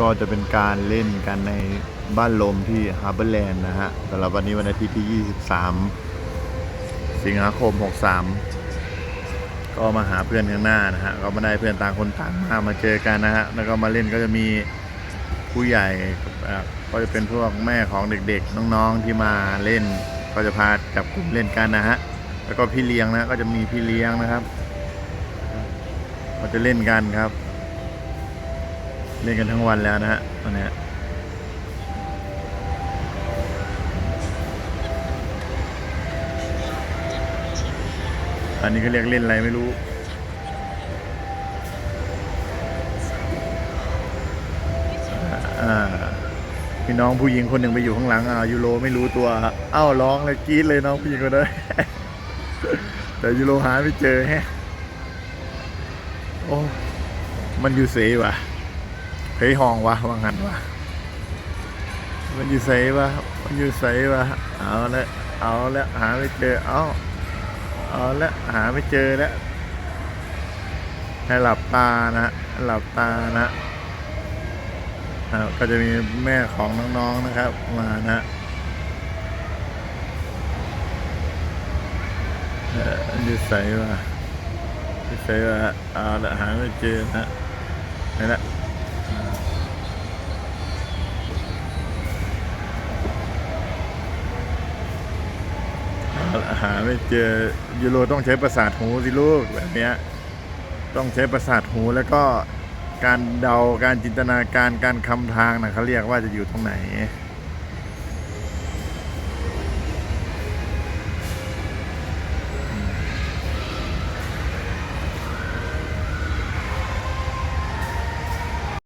ก็จะเป็นการเล่นกันในบ้านลมที่ฮาร์เบอร์แลนด์นะฮะสำหรับวันนี้วันอาทิตย์ที่ 23 สิงหาคม 63 ก็มาหาเพื่อนข้างหน้านะฮะก็มาได้เพื่อนต่างคนต่างมามาเจอกันนะฮะแล้วก็มาเล่นก็จะมีผู้ใหญ่ก็จะเป็นพวกแม่ของเด็กๆ น้องๆที่มาเล่น ก็จะพาจับกลุ่มเล่นกันนะฮะแล้วก็พี่เลี้ยงนะก็จะมีพี่เลี้ยงนะครับก็จะเล่นกันครับ เล่นกันทั้งวันแล้วนะฮะตอนนี้อันนี้ก็เรียกเล่นอะไรไม่รู้อ่าพี่น้องผู้หญิงคนหนึ่งไปอยู่ข้างหลังอ่ายูโรไม่รู้ตัวเอ้าร้องเลยกรี๊ดเลยน้องผู้หญิงคนนั้นแต่ยูโรหาไม่เจอแฮะโอ้มันอยู่เสว่ะ เฮ้ยห้องวะว่างั้นวะมันอยู่เสวะมันอยู่เสวะเอาละเอาละหาไม่เจอเอาเอาละหาไม่เจอแล้วให้หลับตานะหลับตานะอ่าก็จะมีแม่ของน้องๆนะครับ มานะฮะเออมันยู่ใสวะไม่ใช่ว่าเอาละหาไม่เจอนะนี่แหละ หาไม่เจอยูโรต้องใช้ประสาทหูสิลูกแบบเนี้ยต้องใช้ประสาทหูแล้วก็การเดาการจินตนาการการคำทางนะเขาเรียกว่าจะอยู่ตรงไหน